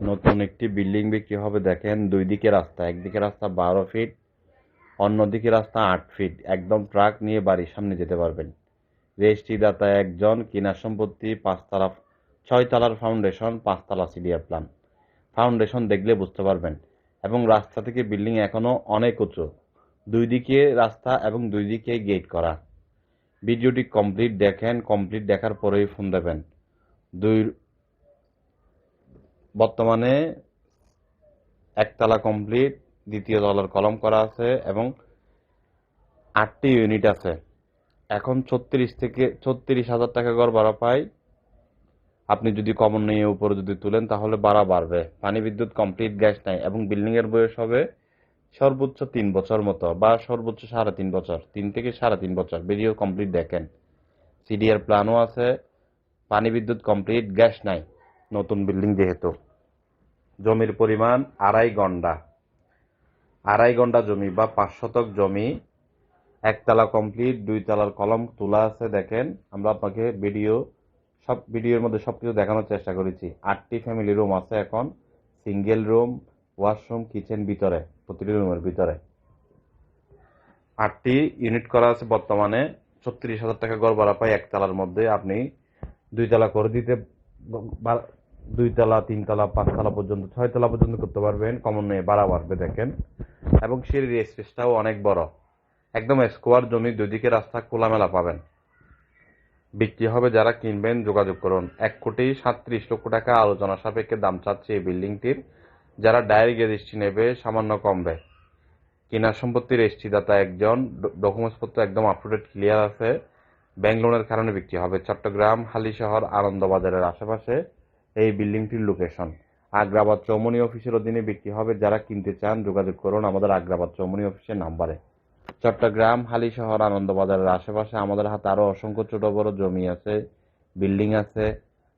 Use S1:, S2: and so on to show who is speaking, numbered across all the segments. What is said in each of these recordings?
S1: নতুন একটি বিল্ডিং বিক্রি হবে, দেখেন, দুই দিকে রাস্তা, একদিকে রাস্তা বারো ফিট অন্যদিকে রাস্তা আট ফিট একদম ট্রাক নিয়ে বাড়ির সামনে যেতে পারবেন। রেজিস্ট্রিদাতা একজন, কিনা সম্পত্তি, পাঁচতলা, ছয়তলার ফাউন্ডেশন পাঁচতলা সিডিয়ার প্ল্যান ফাউন্ডেশন দেখলে বুঝতে পারবেন। এবং রাস্তা থেকে বিল্ডিং এখনও অনেক উঁচু। দুই দিকে রাস্তা এবং দুই দিকে গেট করা। ভিডিওটি কমপ্লিট দেখেন কমপ্লিট দেখার পরেই ফোন দেবেন। দুই বর্তমানে একতলা কমপ্লিট, দ্বিতীয় তলার কলম করা আছে এবং আটটি ইউনিট আছে। এখন ছত্রিশ থেকে, ছত্রিশ হাজার টাকা গড় ভাড়া পাই। আপনি যদি কমন নিয়ে উপরে যদি তুলেন, তাহলে ভাড়া বাড়বে। পানি বিদ্যুৎ কমপ্লিট গ্যাস নাই এবং বিল্ডিং এর বয়স হবে সর্বোচ্চ তিন বছর মতো বা সর্বোচ্চ সাড়ে তিন বছর, তিন থেকে সাড়ে তিন বছর। ভিডিও কমপ্লিট দেখেন। সিডিআর প্ল্যানও আছে। পানি বিদ্যুৎ কমপ্লিট গ্যাস নাই। নতুন বিল্ডিং যেহেতু। জমির পরিমাণ আড়াই গন্ডা। আড়াই গন্ডা জমি বা পাঁচ শতক জমি। একতলা কমপ্লিট দুই তলার কলম, তোলা আছে, দেখেন। আমরা আপনাকে ভিডিও, সব ভিডিওর মধ্যে সব কিছু দেখানোর চেষ্টা করেছি। আটটি ফ্যামিলি রুম আছে এখন। সিঙ্গেল রুম ওয়াশরুম কিচেন ভিতরে, প্রতিটি রুমের ভিতরে। আটটি ইউনিট করা আছে বর্তমানে। ছত্রিশ হাজার টাকা গড় ভাড়া পাই একতলার মধ্যে। আপনি দুই তলা করে দিতে বা- দুই তলা তিন তলা পাঁচ তলা পর্যন্ত ছয় তলা পর্যন্ত করতে পারবেন। কমন ভাড়া বাড়বে দেখেন। এবং সিঁড়ির স্পেসটাও অনেক বড়। একদম স্কোয়ার জমি, দুদিকে রাস্তা, খোলামেলা পাবেন। বিক্রি হবে যারা কিনবেন, যোগাযোগ করুন। এক কোটি সাতত্রিশ লক্ষ টাকা আলোচনা সাপেক্ষে দাম চাচ্ছে এই বিল্ডিংটির। যারা ডায়েরি রেজিস্ট্রি নেবে, সামান্য কমবে। কিনা সম্পত্তির রেজিস্ট্রিদাতা একজন ডকুমেন্টস পত্র একদম আপ টু ডেট ক্লিয়ার আছে। ব্যাংক লোনের কারণে বিক্রি হবে। চট্টগ্রাম, হালিশহর, আনন্দবাজারের আশেপাশে। এই বিল্ডিংটির লোকেশন আগ্রাবাদ চৌমনি অফিসের অধীনে বিক্রি হবে। যারা কিনতে চান, যোগাযোগ করুন আমাদের আগ্রাবাদ চৌমনি অফিসের নাম্বারে। চট্টগ্রাম হালি শহর আনন্দবাজারের আশেপাশে আমাদের হাতে আরও অসংখ্য ছোট বড় জমি আছে, বিল্ডিং আছে।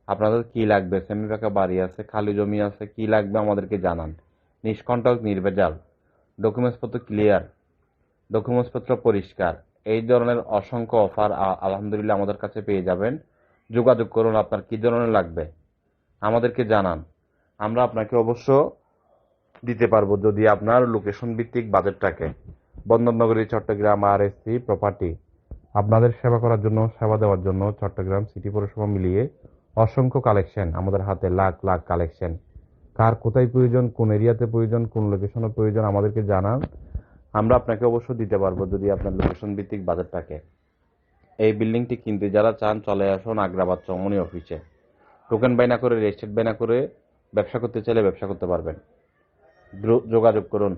S1: আপনাদের কি লাগবে? সেমি পাকা বাড়ি আছে, খালি জমি আছে, কি লাগবে আমাদেরকে জানান। নিষ্কণ্টক, নির্ভেজাল। ডকুমেন্টস পত্র ক্লিয়ার ডকুমেন্টস পত্র পরিষ্কার। এই ধরনের অসংখ্য অফার আলহামদুলিল্লাহ আমাদের কাছে পেয়ে যাবেন। যোগাযোগ করুন আপনার কি ধরনের লাগবে। আমাদেরকে জানান। আমরা আপনাকে অবশ্য দিতে পারব যদি আপনার লোকেশন ভিত্তিক বাজেট থাকে বন্দরনগরী, চট্টগ্রাম আর এসসি প্রপার্টি আপনাদের সেবা করার জন্য, সেবা দেওয়ার জন্য চট্টগ্রাম সিটি পৌরসভা মিলিয়ে অসংখ্য কালেকশন আমাদের হাতে লাখ লাখ কালেকশন কার কোথায় প্রয়োজন, কোন এরিয়াতে প্রয়োজন, কোন লোকেশনে প্রয়োজন আমাদেরকে জানান। আমরা আপনাকে অবশ্য দিতে পারব যদি আপনার লোকেশন ভিত্তিক বাজেট থাকে এই বিল্ডিংটি কিনতে যারা চান চলে আসুন আগ্রাবাদ চৌমনি অফিসে টোকেন বাইনা করে রেজিস্ট্রেট বাইনা করে ব্যবসা করতে চাইলে ব্যবসা করতে পারবেন। যোগাযোগ করুন।